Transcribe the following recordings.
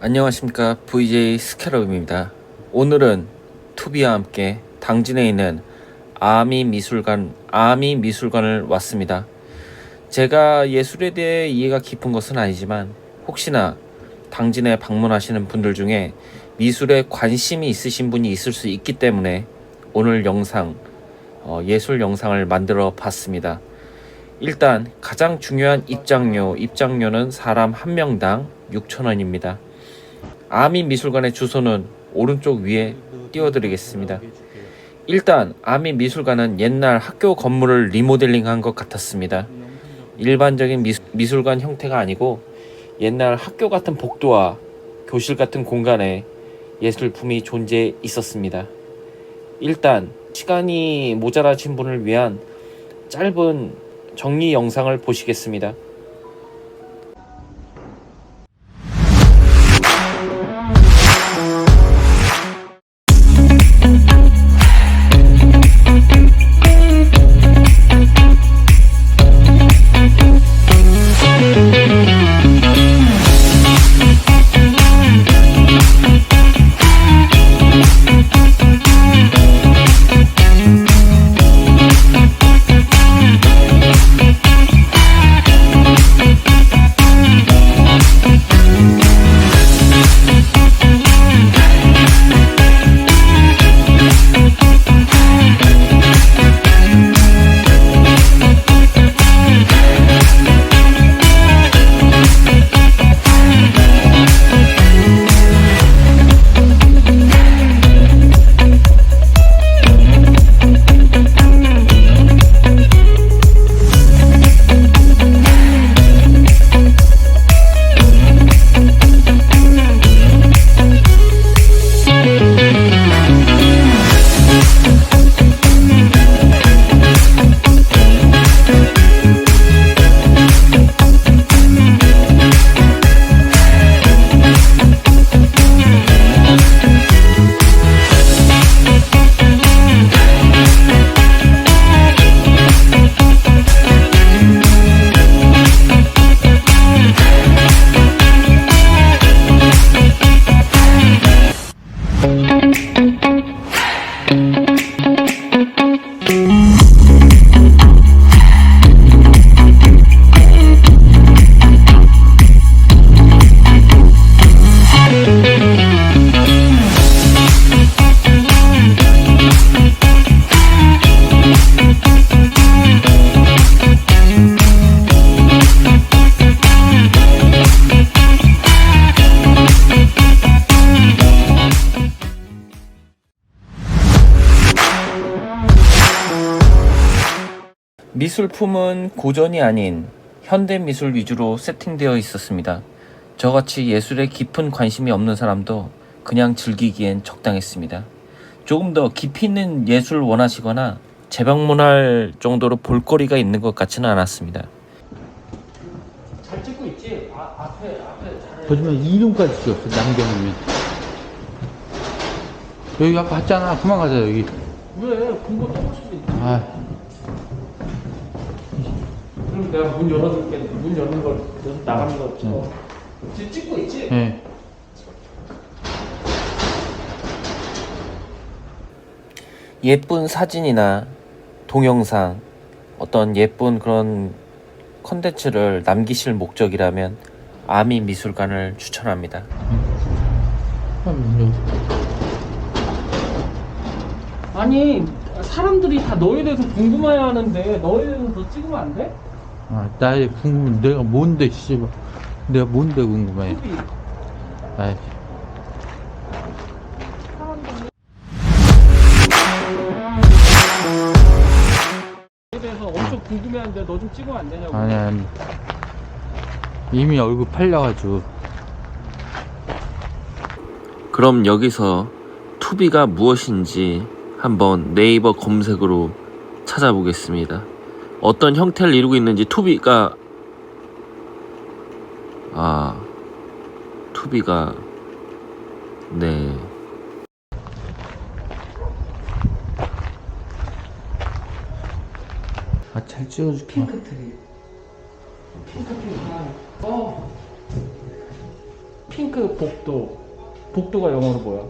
안녕하십니까 VJ 스캐럽입니다. 오늘은 투비와 함께 당진에 있는 아미 미술관 아미 미술관을 왔습니다. 제가 예술에 대해 이해가 깊은 것은 아니지만 혹시나 당진에 방문하시는 분들 중에 미술에 관심이 있으신 분이 있을 수 있기 때문에 오늘 영상 어, 예술 영상을 만들어 봤습니다. 일단 가장 중요한 입장료 입장료는 사람 한 명당 6,000원입니다. 아미 미술관의 주소는 오른쪽 위에 띄워드리겠습니다. 일단 아미 미술관은 옛날 학교 건물을 리모델링한 것 같았습니다. 일반적인 미술, 미술 관 형태가 아니고 옛날 학교 같은 복도와 교실 같은 공간에 예술품이 존재 있었습니다. 일단 시간이 모자라신 분을 위한 짧은 정리 영상을 보시겠습니다. 미술품은 고전이 아닌 현대 미술 위주로 세팅되어 있었습니다. 저같이 예술에 깊은 관심이 없는 사람도 그냥 즐기기엔 적당했습니다. 조금 더 깊이 있는 예술 원하시거나 재방문할 정도로 볼거리가 있는 것 같지는 않았습니다. 잘 찍고 있지? 아, 앞에 앞에 잘. 거짓말 이름까지 찍었어 남경이면 여기 아까 봤잖아 그만 가자 여기 왜 수도 있지. 아 그럼 내가 문 열어줄게. 문 여는 걸 여기서 나가는 거 찍어. 지금 찍고 있지? 예. 예쁜 사진이나 동영상 어떤 예쁜 그런 컨텐츠를 남기실 목적이라면 아미 미술관을 추천합니다. 아니 사람들이 다 너에 대해서 궁금해 하는데 너에 대해서 너 찍으면 안 돼? 아, 나의 궁금 내가 뭔데 씨발. 내가 뭔데 궁금해. 투비. 아이. 대해서 엄청 궁금해 하는데 너 좀 찍으면 안 되냐고. 아니 아니. 이미 얼굴 팔려가지고. 그럼 여기서 투비가 무엇인지 한번 네이버 검색으로 찾아보겠습니다. 어떤 형태를 이루고 있는지 투비가 아 투비가 네 아, 잘 찍어줄게. 핑크트리. 핑크트리. 어. 핑크 복도. 복도가 영어로 뭐야?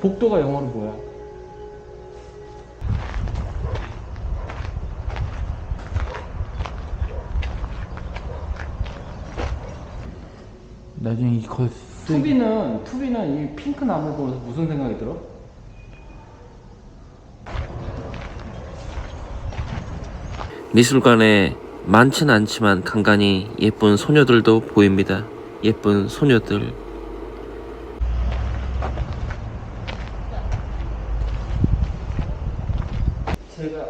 복도가 영어로 뭐야? 나중에 이거 쓰. 투비는 투비는 이 핑크 나무를 보면서 무슨 생각이 들어? 미술관에 많진 않지만 간간히 예쁜 소녀들도 보입니다. 예쁜 소녀들. 제가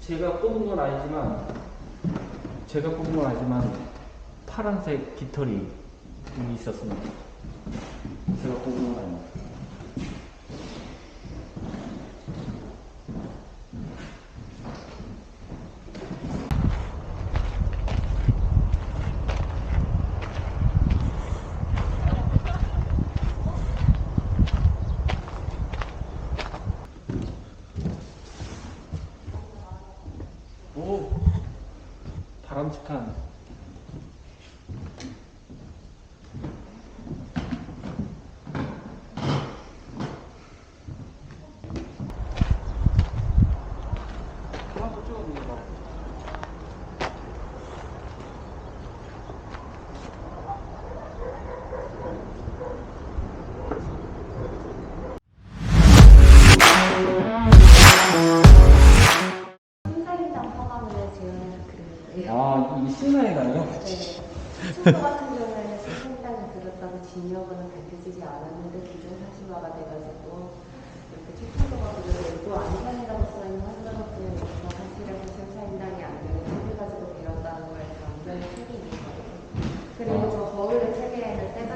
제가 뽑은 건 아니지만 제가 뽑은 건 아니지만 파란색 깃털이 있었습니다. 제가 건 아니에요. 오 바람직한 같은 경우에는 신사임당이 들었다고 진여번은 밝혀지지 않았는데 기존 사실화가 돼가지고 이렇게 최충도가 그리고 안산이라고 써있는 환자분의 역사 사실에서 신사임당이 아니고 책을 가지고 배웠다는 거에 당연히 책이 있는 거예요. 그리고 저 거울의 책에는 때가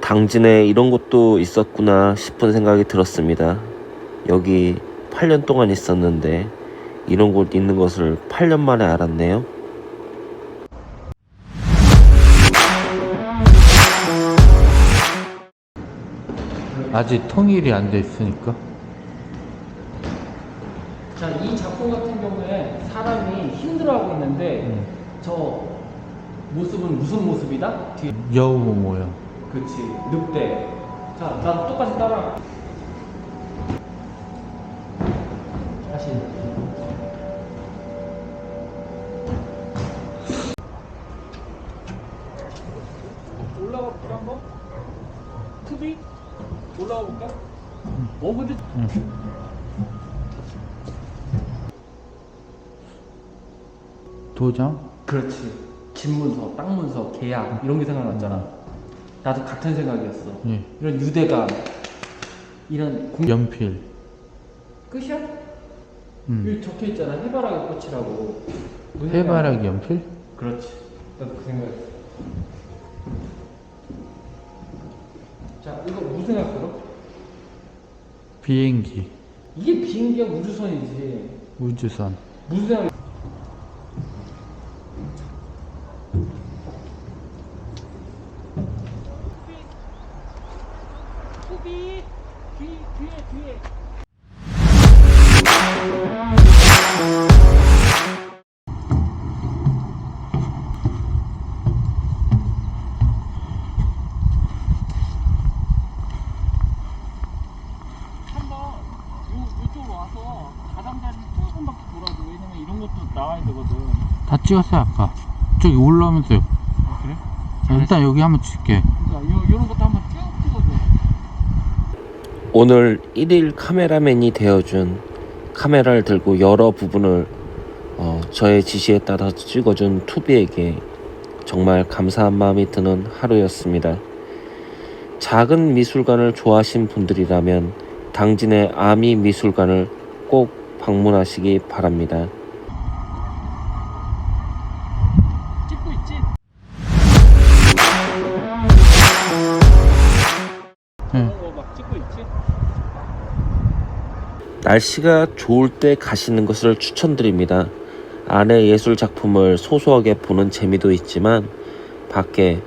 당진에 이런 곳도 있었구나 싶은 생각이 들었습니다. 여기 8년 동안 있었는데 이런 곳 있는 것을 8년 만에 알았네요. 아직 통일이 안 돼 있으니까. 자, 이 작품 같은 경우에 사람이 힘들어하고 있는데 음. 저 모습은 무슨 모습이다? 뒤에 여우 모양. 그치 늑대 자, 나 똑같이 따라 어 근데 도장? 그렇지. 집 문서, 땅 문서, 계약 이런 게 생각났잖아. 나도 같은 생각이었어. 예. 이런 유대감, 이런 공... 연필. 끝이야? 음. 여기 적혀 있잖아. 해바라기 꽃이라고. 무슨 해바라기 연필? 그렇지. 나도 그 생각했어. 자, 이거 무슨 생각 들어? 비행기. 이게 비행기야 우주선이지. 우주선. 무슨 찍었어요, 아까. 저기 올라오면서요. 아 그래? 자, 일단 여기 한번 찍게. 그러니까 요 요런 것도 한번 쭉 찍어줘 오늘 1일 카메라맨이 되어준 카메라를 들고 여러 부분을 어, 저의 지시에 따라 찍어준 투비에게 정말 감사한 마음이 드는 하루였습니다. 작은 미술관을 좋아하신 분들이라면 당진의 아미 미술관을 꼭 방문하시기 바랍니다. 날씨가 좋을 때 가시는 것을 추천드립니다. 안에 예술 작품을 소소하게 보는 재미도 있지만 밖에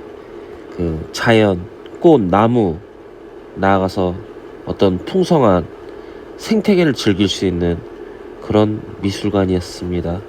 그 자연, 꽃, 나무 나아가서 어떤 풍성한 생태계를 즐길 수 있는 그런 미술관이었습니다.